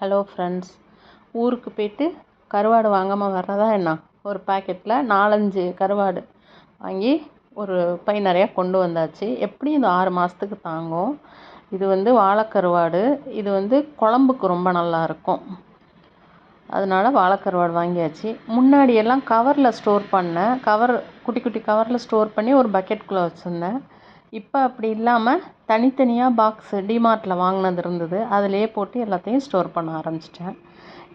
Hello friends ஊருக்கு போயிட்டு கருவாடு வாங்காமல் வர்றதா என்ன? ஒரு பாக்கெட்டில் நாலஞ்சு கருவாடு வாங்கி ஒரு பை நிறையா கொண்டு வந்தாச்சு. எப்படி இந்த ஆறு மாதத்துக்கு தாங்கும்? இது வந்து வாழைக்கருவாடு. இது வந்து குழம்புக்கு ரொம்ப நல்லாயிருக்கும் அதனால் வாழைக்கருவாடு வாங்கியாச்சு. முன்னாடி எல்லாம் கவரில் ஸ்டோர் பண்ணேன். கவர் குட்டி குட்டி கவரில் ஸ்டோர் பண்ணி ஒரு பக்கெட்டுக்குள்ளே வச்சுருந்தேன். இப்போ அப்படி இல்லாமல் தனித்தனியாக பாக்ஸு டிமார்ட்டில் வாங்கினது இருந்தது. அதிலேயே போட்டு எல்லாத்தையும் ஸ்டோர் பண்ண ஆரம்பிச்சிட்டேன்.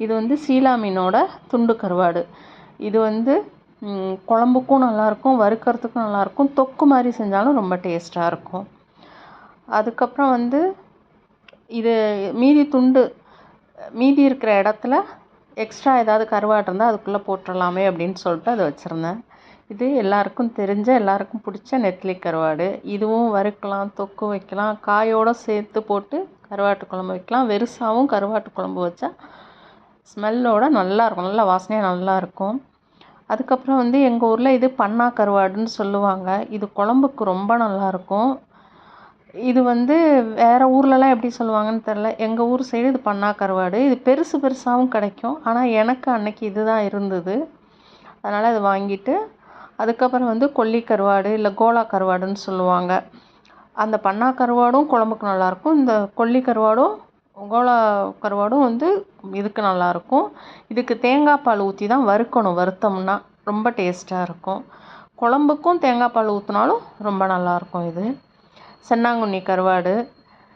இது வந்து சீலா மீனோட துண்டு கருவாடு. இது வந்து குழம்புக்கும் நல்லாயிருக்கும் வறுக்கிறதுக்கும் நல்லாயிருக்கும் தொக்கு மாதிரி செஞ்சாலும் ரொம்ப டேஸ்ட்டாக இருக்கும். அதுக்கப்புறம் வந்து இது மீதி துண்டு மீதி இருக்கிற இடத்துல எக்ஸ்ட்ரா ஏதாவது கருவாடு இருந்தால் அதுக்குள்ளே போட்டுடலாமே அப்படின்னு சொல்லிட்டு அதை வச்சுருந்தேன். இது எல்லாருக்கும் தெரிஞ்ச எல்லாருக்கும் பிடிச்ச நெத்திலி கருவாடு. இதுவும் வறுக்கலாம் தொக்கு வைக்கலாம் காயோடு சேர்த்து போட்டு கருவாட்டு குழம்பு வைக்கலாம். வெறுசாகவும் கருவாட்டு குழம்பு வச்சா ஸ்மெல்லோட நல்லாயிருக்கும் நல்லா வாசனையாக நல்லாயிருக்கும் அதுக்கப்புறம் வந்து எங்கள் ஊரில் இது பண்ணா கருவாடுன்னு சொல்லுவாங்க. இது குழம்புக்கு ரொம்ப நல்லாயிருக்கும் இது வந்து வேறு ஊர்லலாம் எப்படி சொல்லுவாங்கன்னு தெரில எங்கள் ஊர் சைடு இது பண்ணா கருவாடு. இது பெருசு பெருசாகவும் கிடைக்கும். ஆனால் எனக்கு அன்னைக்கு இது தான் இருந்தது. அதனால் அது வாங்கிட்டு அதுக்கப்புறம் வந்து கொல்லி கருவாடு இல்லை கோலா கருவாடுன்னு சொல்லுவாங்க. அந்த பண்ணா கருவாடும் குழம்புக்கு நல்லாயிருக்கும் இந்த கொல்லி கருவாடும் கோலா கருவாடும் வந்து இதுக்கு நல்லாயிருக்கும் இதுக்கு தேங்காய் பால் ஊற்றி தான் வறுக்கணும். வறுத்தோம்னா ரொம்ப டேஸ்ட்டாக இருக்கும். குழம்புக்கும் தேங்காய் பால் ஊற்றினாலும் ரொம்ப நல்லாயிருக்கும் இது. சென்னாங்குண்ணி கருவாடு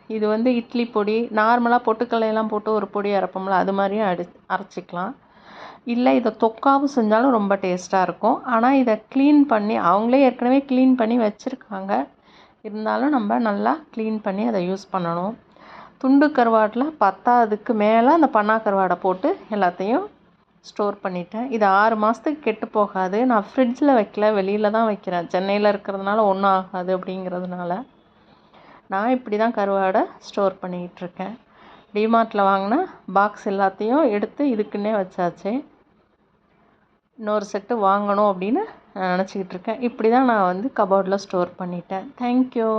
இது வந்து இட்லி பொடி நார்மலாக பொட்டுக்கல்லையெல்லாம் போட்டு ஒரு பொடி அரைப்போம்ல அது மாதிரியும் அடி அரைச்சிக்கலாம். இல்லை இதை தொக்காவும் செஞ்சாலும் ரொம்ப டேஸ்ட்டாக இருக்கும். ஆனால் இதை க்ளீன் பண்ணி அவங்களே ஏற்கனவே க்ளீன் பண்ணி வச்சுருக்காங்க. இருந்தாலும் நம்ம நல்லா க்ளீன் பண்ணி அதை யூஸ் பண்ணணும். துண்டு கருவாட்டில் பத்தாவதுக்கு மேலே அந்த பண்ணா கருவாடை போட்டு எல்லாத்தையும் ஸ்டோர் பண்ணிட்டேன். இது ஆறு மாதத்துக்கு கெட்டு போகாது. நான் ஃப்ரிட்ஜில் வைக்கல வெளியில் தான் வைக்கிறேன். சென்னையில் இருக்கிறதுனால ஒன்றும் ஆகாது அப்படிங்கிறதுனால நான் இப்படி தான் கருவாடை ஸ்டோர் பண்ணிக்கிட்டுருக்கேன் டிமார்ட்டில் வாங்கின பாக்ஸ் எல்லாத்தையும் எடுத்து இதுக்குன்னே வச்சாச்சு. இன்னொரு செட்டு வாங்கணும் அப்படின்னு நான் நினச்சிக்கிட்டு இருக்கேன். இப்படி தான் நான் வந்து கபோர்டில் ஸ்டோர் பண்ணிட்டேன். தேங்க்யூ